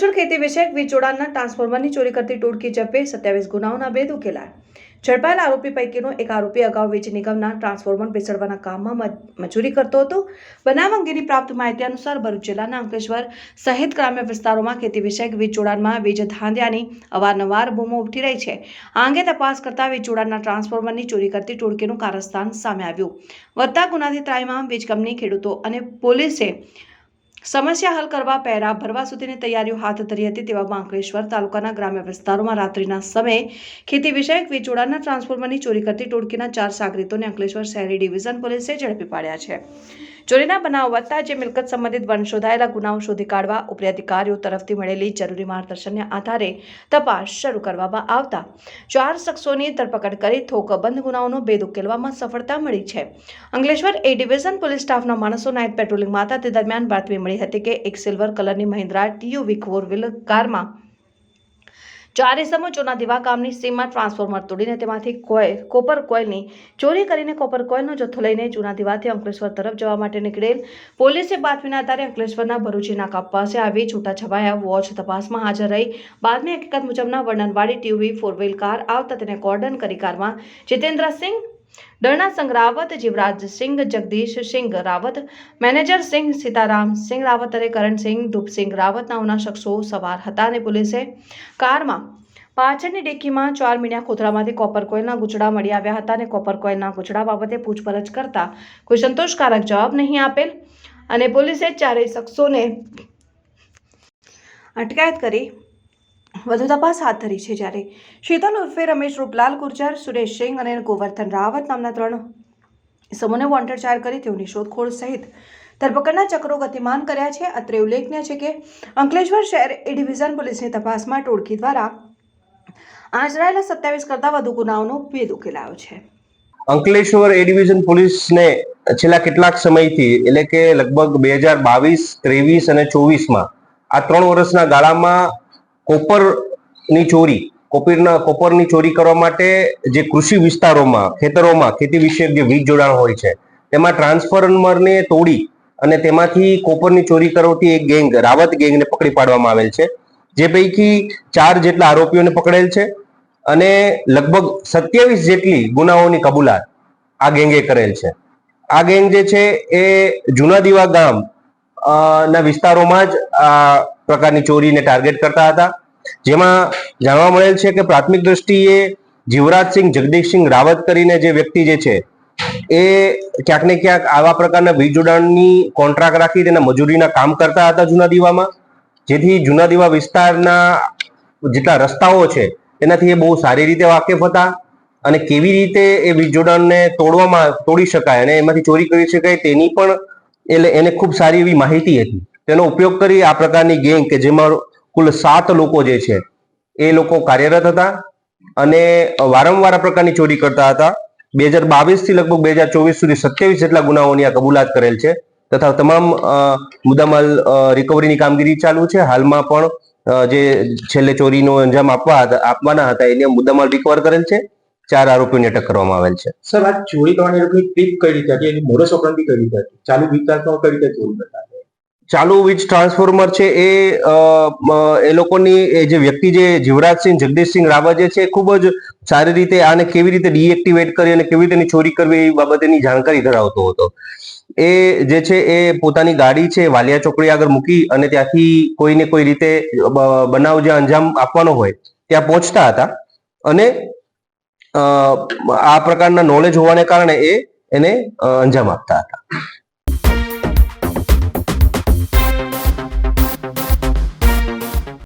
અંકલેશ્વર ખેતી વિષયક વીજ જોડાણના ટ્રાન્સફોર્મરની ચોરી કરતી ટોળકી ઝડપે સત્યાવીસ ગુનાઓના ભેદ ઉકેલાયા. ઝડપાયેલા આરોપી પૈકીનો એક આરોપી અગાઉ વીજ નિગમના ટ્રાન્સફોર્મર બેસાડવાના કામમાં મજૂરી કરતો હતો. બનાવ અંગેની પ્રાપ્ત માહિતી અનુસાર ભરૂચ જિલ્લાના અંકલેશ્વર સહિત ગ્રામ્ય વિસ્તારોમાં ખેતી વિષયક વીજ જોડાણમાં વીજ ધાંધ્યાની અવારનવાર બૂમો ઉઠી રહી છે. આ અંગે તપાસ કરતા વીજ જોડાણના ટ્રાન્સફોર્મરની ચોરી કરતી ટોળકીનું કારસ્થાન સામે આવ્યું. વધતા ગુનાથી ત્રાઈમાં વીજ કંપની ખેડૂતો અને પોલીસે સમસ્યા હલ કરવા પહેરા ભરવા સુધીની તૈયારીઓ હાથ ધરી હતી તેવામાં અંકલેશ્વર તાલુકાના ગ્રામ્ય વિસ્તારોમાં રાત્રિના સમયે ખેતી વિષયક વીજોડાના ટ્રાન્સફોર્મરની ચોરી કરતી ટોળકીના ચાર સાગરીતોને અંકલેશ્વર શહેરી ડિવિઝન પોલીસે ઝડપી પાડ્યા છે. ચોરીના બનાવ વધતા જે મિલકત સંબંધિત વંશોધાયેલા ગુનાઓ શોધી કાઢવા ઉપરી અધિકારીઓ તરફથી મળેલી જરૂરી માર્ગદર્શનને આધારે તપાસ શરૂ કરવામાં આવતા. ચાર શખ્સોની ધરપકડ કરી થોકબંધ ગુનાઓનો ભેદ ઉકેલવામાં સફળતા મળી છે. અંકલેશ્વર એ ડિવિઝન પોલીસ સ્ટાફના માણસો નાઇટ પેટ્રોલિંગમાં હતા તે દરમિયાન બાતમી મળી હતી કે એક સિલ્વર કલરની મહિન્દ્રા ટીયુવી ફોર વ્હીલર કારમાં ચાર ઇસમો ચોના દીવા ગામની સીમમાં ટ્રાન્સફોર્મર તોડીને તેમાંથી કોઇલ કોપર કોઇલની ચોરી કરીને કોપર કોઇલનો જથ્થો લઈને જૂના દીવાથી અંકલેશ્વર તરફ જવા માટે નીકળેલ પોલીસે બાતમીના આધારે અંકલેશ્વરના ભરૂચી નાકા પાસે આવી છૂટાછવાયા વોચ તપાસમાં હાજર રહી. બાદમી હકીકત મુજબના વર્ણનવાળી ટીવી ફોર વ્હીલ કાર આવતા તેને કોર્ડન કરી કારમાં જીતેન્દ્રસિંહ ડરણાસિંહ રાવત જગદીશ સિંઘ રાવત મેનેજર સિંહ સીતારામ સિંહ રાવત અને કરણસિંહ ધૂપસિંહ રાવત નામના શખ્સો સવાર હતા અને પોલીસે કારમાં પાછળની ડેકીમાં ચાર મીણિયા કોથળામાંથી કોપર કોઇલના ગુચડા મળી આવ્યા હતા અને કોપર કોઇલના ગુચડા બાબતે પૂછપરછ કરતા કોઈ સંતોષકારક જવાબ નહીં આપેલ અને પોલીસે ચારેય શખ્સોને અટકાયત કરી વધુ તપાસ હાથ ધરી છે જ્યારે શીતલ ઉર્ફે રમેશ રૂપલાલ, ગુર્જર, સુરેશ સિંહ અને ગોવર્ધન રાવત નામના ત્રણ સમૂહને વોન્ટેડ જાહેર કરી તેઓની શોધખોળ સહિત ધરપકડના ચક્રો ગતિમાન કર્યા છે. અત્રે ઉલ્લેખનીય છે કે અંકલેશ્વર શહેર એ ડિવિઝન પોલીસની તપાસમાં ટોળકી દ્વારા આચરાયેલા સત્યાવીસ કરતાં વધુ ગુનાઓનો ભેદ ઉકેલાયો છે. અંકલેશ્વર એ ડિવિઝન પોલીસને છેલ્લા કેટલાક સમયથી એટલે કે લગભગ બે હજાર બાવીસ, ત્રેવીસ અને ચોવીસમાં આ ત્રણ વર્ષના ગાળામાં કોપરની ચોરી, કોપીરના, કોપરની ચોરી કરવા માટે જે કૃષિ વિસ્તારોમાં, ખેતરોમાં ખેતી વિષયક જે વીજ જોડાણ હોય છે, તેમાં ટ્રાન્સફોર્મરને તોડી અને તેમાંથી કોપરની ચોરી કરવાથી એક ગેંગ, રાવત ગેંગને પકડી પાડવામાં આવેલ છે. જે પૈકી ચાર જેટલા આરોપીઓને પકડેલ છે અને લગભગ સત્યાવીસ જેટલી ગુનાઓની કબૂલાત આ ગેંગે કરેલ છે. આ ગેંગ જે છે એ જૂના દીવા ગામ ના વિસ્તારોમાં જ આ પ્રકારની ચોરીને ટાર્ગેટ કરતા હતા. જેમાં જાણવા મળેલ છે કે પ્રાથમિક દ્રષ્ટિએ જીવરાજસિંહ જગદીશસિંહ રાવત કરીને જે વ્યક્તિ જે છે, એ ક્યાંક ને ક્યાંક આવા પ્રકારના વીજ જોડાણની કોન્ટ્રાક્ટ રાખી તેના મજૂરીના કામ કરતા હતા જૂના દીવામાં. જેથી જૂના દીવા વિસ્તારના જેટલા રસ્તાઓ છે, તેનાથી એ બહુ સારી રીતે વાકેફ હતા અને કેવી રીતે એ વીજ જોડાણને તોડવામાં તોડી શકાય અને એમાંથી ચોરી કરી શકાય તેની પણ એટલે એને ખૂબ સારી એવી માહિતી હતી. તેનો ઉપયોગ કરી આ પ્રકારની ગેંગ કે જેમાં કુલ સાત લોકો જે છે, એ લોકો કાર્યરત હતા અને વારંવાર પ્રકારની ચોરી કરતા હતા. બે હજાર બાવીસથી લગભગ બે હજાર ચોવીસ સુધી સત્યાવીસ જેટલા ગુનાઓની આ કબૂલાત કરેલ છે તથા તમામ મુદ્દામાલ રિકવરીની કામગીરી ચાલુ છે. હાલમાં પણ જે છેલ્લે ચોરીનો અંજામ આપવા આપવાના હતા એને મુદ્દામાલ રિકવર કરેલ છે. ચાર આરોપીઓને અટક કરવામાં આવેલ છે. સર, આ ચોરી કરવાની ક્લિપ કઈ રીતે હતી? એની મોડસ ઓપરંડી કઈ રીતે હતી? ચાલુ વિસ્તારમાં કઈ રીતે ચોરી કરતા? ચાલુ વીજ ટ્રાન્સફોર્મર છે એ એ લોકોની, એ જે વ્યક્તિ જે જીવરાજસિંહ, જગદીશસિંહ રાવત જે છે ખૂબ જ સારી રીતે આને કેવી રીતે ડીએક્ટિવેટ કરી અને કેવી રીતે ચોરી કરવી એ બાબતેની જાણકારી ધરાવતો હતો. એ જે છે એ પોતાની ગાડી છે વાલિયા ચોકડી આગળ મૂકી અને ત્યાંથી કોઈને કોઈ રીતે બનાવ જે અંજામ આપવાનો હોય ત્યાં પહોંચતા હતા. અને આ પ્રકારના નોલેજ હોવાને કારણે એ એને અંજામ આપતા હતા.